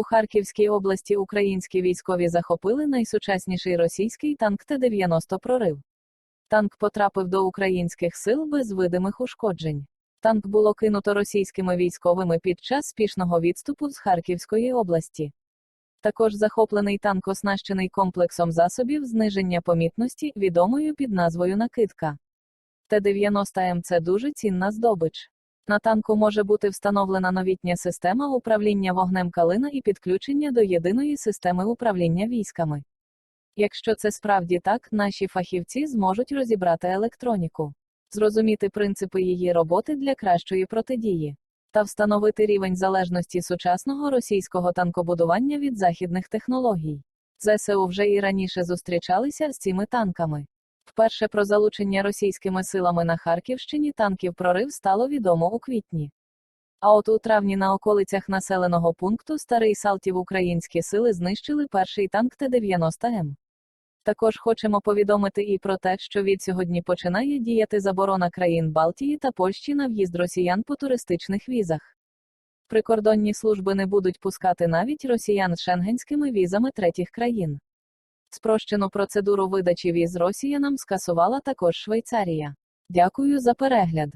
У Харківській області українські військові захопили найсучасніший російський танк Т-90 прорив. Танк потрапив до українських сил без видимих ушкоджень. Танк було кинуто російськими військовими під час спішного відступу з Харківської області. Також захоплений танк оснащений комплексом засобів зниження помітності, відомою під назвою накидка. Т-90М це дуже цінна здобич. На танку може бути встановлена новітня система управління вогнем калина і підключення до єдиної системи управління військами. Якщо це справді так, наші фахівці зможуть розібрати електроніку, зрозуміти принципи її роботи для кращої протидії та встановити рівень залежності сучасного російського танкобудування від західних технологій. ЗСУ вже і раніше зустрічалися з цими танками. Вперше про залучення російськими силами на Харківщині танків прорив стало відомо у квітні. А от у травні на околицях населеного пункту Старий Салтів українські сили знищили перший танк Т-90М. Також хочемо повідомити і про те, що від сьогодні починає діяти заборона країн Балтії та Польщі на в'їзд росіян по туристичних візах. Прикордонні служби не будуть пускати навіть росіян з шенгенськими візами третіх країн. Спрощену процедуру видачі віз росіянам скасувала також Швейцарія. Дякую за перегляд.